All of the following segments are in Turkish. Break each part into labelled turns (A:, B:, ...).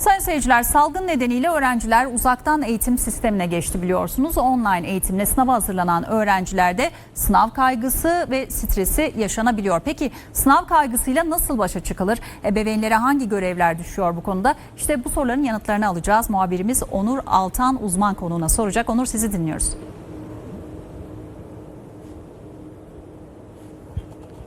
A: Sayın seyirciler salgın nedeniyle öğrenciler uzaktan eğitim sistemine geçti biliyorsunuz. Online eğitimle sınava hazırlanan öğrencilerde sınav kaygısı ve stresi yaşanabiliyor. Peki sınav kaygısıyla nasıl başa çıkılır? Ebeveynlere hangi görevler düşüyor bu konuda? İşte bu soruların yanıtlarını alacağız. Muhabirimiz Onur Altan uzman konuğuna soracak. Onur sizi dinliyoruz.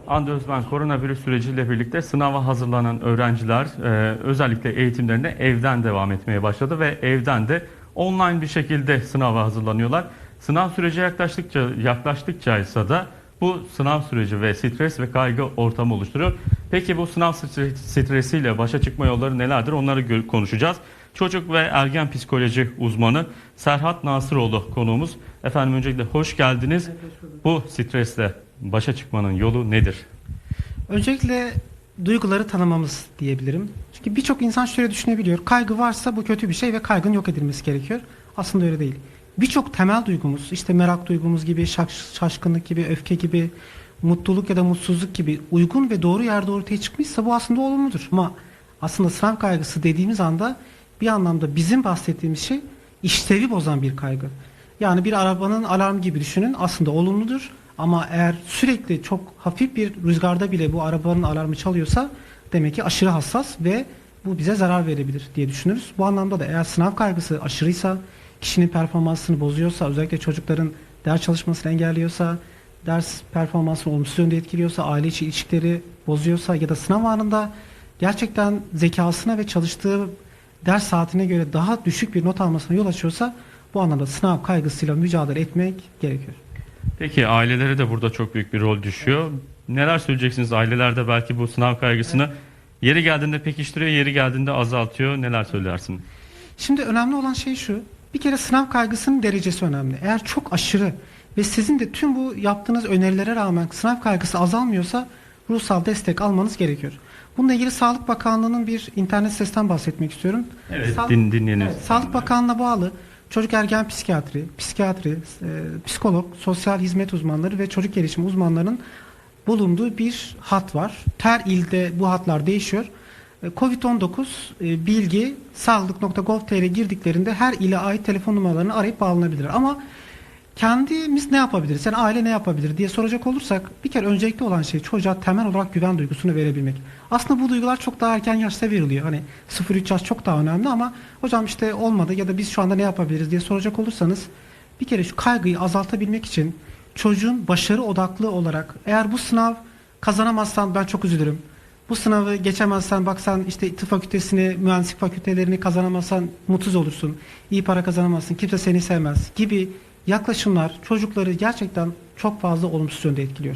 B: Hande Özben koronavirüs süreciyle birlikte sınava hazırlanan öğrenciler e, özellikle eğitimlerine evden devam etmeye başladı ve evden de online bir şekilde sınava hazırlanıyorlar. Sınav süreci yaklaştıkça yaklaştıkça ise da bu sınav süreci ve stres ve kaygı ortamı oluşturuyor. Peki bu sınav stre- stresiyle başa çıkma yolları nelerdir? Onları konuşacağız. Çocuk ve ergen psikoloji uzmanı Serhat Nasıroğlu konuğumuz. Efendim öncelikle hoş geldiniz. Bu stresle başa çıkmanın yolu nedir?
C: Öncelikle duyguları tanımamız diyebilirim. Çünkü birçok insan şöyle düşünebiliyor. Kaygı varsa bu kötü bir şey ve kaygının yok edilmesi gerekiyor. Aslında öyle değil. Birçok temel duygumuz, işte merak duygumuz gibi, şaş- şaşkınlık gibi, öfke gibi, mutluluk ya da mutsuzluk gibi uygun ve doğru yerde ortaya çıkmışsa bu aslında olumludur. Ama aslında sınav kaygısı dediğimiz anda bir anlamda bizim bahsettiğimiz şey işlevi bozan bir kaygı. Yani bir arabanın alarm gibi düşünün aslında olumludur ama eğer sürekli çok hafif bir rüzgarda bile bu arabanın alarmı çalıyorsa demek ki aşırı hassas ve bu bize zarar verebilir diye düşünürüz. Bu anlamda da eğer sınav kaygısı aşırıysa, kişinin performansını bozuyorsa, özellikle çocukların ders çalışmasını engelliyorsa, ders performansını olumsuz yönde etkiliyorsa, aile içi ilişkileri bozuyorsa ya da sınav anında gerçekten zekasına ve çalıştığı ders saatine göre daha düşük bir not almasına yol açıyorsa bu anlamda sınav kaygısıyla mücadele etmek gerekiyor.
B: Peki ailelere de burada çok büyük bir rol düşüyor. Neler söyleyeceksiniz ailelerde belki bu sınav kaygısını yeri geldiğinde pekiştiriyor, yeri geldiğinde azaltıyor. Neler söylersin?
C: Şimdi önemli olan şey şu. Bir kere sınav kaygısının derecesi önemli. Eğer çok aşırı ve sizin de tüm bu yaptığınız önerilere rağmen sınav kaygısı azalmıyorsa ruhsal destek almanız gerekiyor. Bununla ilgili Sağlık Bakanlığı'nın bir internet sitesinden bahsetmek istiyorum.
B: Evet,
C: Sağlık-
B: din, dinleyeniniz.
C: Evet, Sağlık Bakanlığı'na bağlı çocuk ergen psikiyatri, psikiyatri, e, psikolog, sosyal hizmet uzmanları ve çocuk gelişim uzmanlarının bulunduğu bir hat var. Her ilde bu hatlar değişiyor. E, Covid-19 e, bilgi sağlık.gov.tr girdiklerinde her ile ait telefon numaralarını arayıp bağlanabilir. Ama kendimiz ne yapabiliriz? Yani aile ne yapabilir diye soracak olursak bir kere öncelikli olan şey çocuğa temel olarak güven duygusunu verebilmek. Aslında bu duygular çok daha erken yaşta veriliyor. Hani 0-3 yaş çok daha önemli ama hocam işte olmadı ya da biz şu anda ne yapabiliriz diye soracak olursanız bir kere şu kaygıyı azaltabilmek için çocuğun başarı odaklı olarak eğer bu sınav kazanamazsan ben çok üzülürüm. Bu sınavı geçemezsen bak sen işte tıp fakültesini, mühendislik fakültelerini kazanamazsan mutsuz olursun. İyi para kazanamazsın, kimse seni sevmez gibi yaklaşımlar çocukları gerçekten çok fazla olumsuz yönde etkiliyor.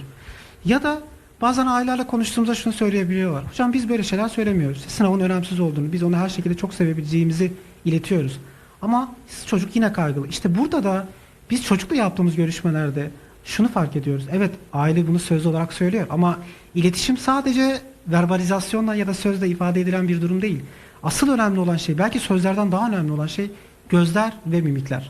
C: Ya da bazen ailelerle konuştuğumuzda şunu söyleyebiliyorlar. Hocam biz böyle şeyler söylemiyoruz. Sınavın önemsiz olduğunu, biz onu her şekilde çok sevebileceğimizi iletiyoruz. Ama çocuk yine kaygılı. İşte burada da biz çocukla yaptığımız görüşmelerde şunu fark ediyoruz. Evet aile bunu söz olarak söylüyor ama iletişim sadece verbalizasyonla ya da sözle ifade edilen bir durum değil. Asıl önemli olan şey belki sözlerden daha önemli olan şey gözler ve mimikler.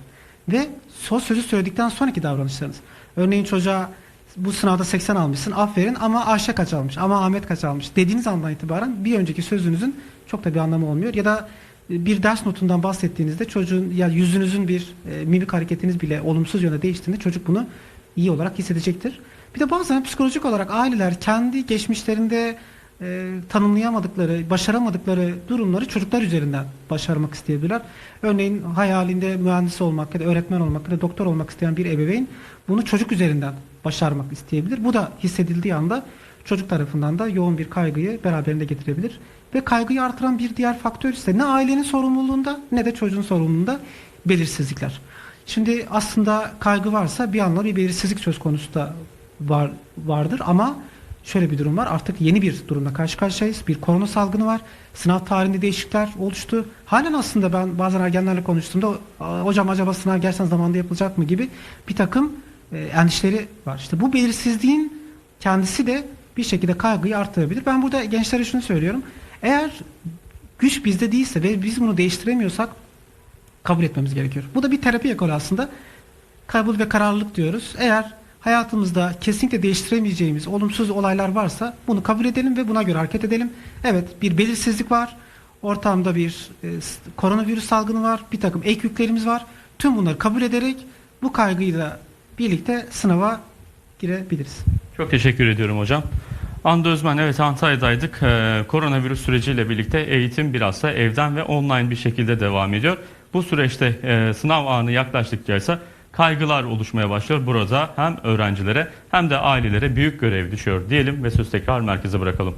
C: Ve son sözü söyledikten sonraki davranışlarınız. Örneğin çocuğa bu sınavda 80 almışsın aferin ama Ayşe kaç almış ama Ahmet kaç almış dediğiniz andan itibaren bir önceki sözünüzün çok da bir anlamı olmuyor. Ya da bir ders notundan bahsettiğinizde çocuğun ya yüzünüzün bir e, mimik hareketiniz bile olumsuz yöne değiştiğinde çocuk bunu iyi olarak hissedecektir. Bir de bazen psikolojik olarak aileler kendi geçmişlerinde e, tanımlayamadıkları, başaramadıkları durumları çocuklar üzerinden başarmak isteyebilirler. Örneğin hayalinde mühendis olmak ya da öğretmen olmak ya da doktor olmak isteyen bir ebeveyn bunu çocuk üzerinden başarmak isteyebilir. Bu da hissedildiği anda çocuk tarafından da yoğun bir kaygıyı beraberinde getirebilir. Ve kaygıyı artıran bir diğer faktör ise ne ailenin sorumluluğunda ne de çocuğun sorumluluğunda belirsizlikler. Şimdi aslında kaygı varsa bir anlamda bir belirsizlik söz konusu da var, vardır ama şöyle bir durum var. Artık yeni bir durumla karşı karşıyayız. Bir korona salgını var. Sınav tarihinde değişiklikler oluştu. Halen aslında ben bazen ergenlerle konuştuğumda "Aa, hocam acaba sınav gerçekten zamanında yapılacak mı gibi bir takım e, endişeleri var. İşte bu belirsizliğin kendisi de bir şekilde kaygıyı artırabilir. Ben burada gençlere şunu söylüyorum. Eğer güç bizde değilse ve biz bunu değiştiremiyorsak kabul etmemiz gerekiyor. Bu da bir terapi ekolü aslında. Kabul ve kararlılık diyoruz. Eğer hayatımızda kesinlikle değiştiremeyeceğimiz olumsuz olaylar varsa bunu kabul edelim ve buna göre hareket edelim. Evet bir belirsizlik var. Ortamda bir e, koronavirüs salgını var. Bir takım ek yüklerimiz var. Tüm bunları kabul ederek bu kaygıyla birlikte sınava girebiliriz.
B: Çok teşekkür ediyorum hocam. Anda Özmen evet Antalya'daydık. Ee, koronavirüs süreciyle birlikte eğitim biraz da evden ve online bir şekilde devam ediyor. Bu süreçte e, sınav anı yaklaştıkça ise kaygılar oluşmaya başlıyor. Burada hem öğrencilere hem de ailelere büyük görev düşüyor diyelim ve söz tekrar merkeze bırakalım.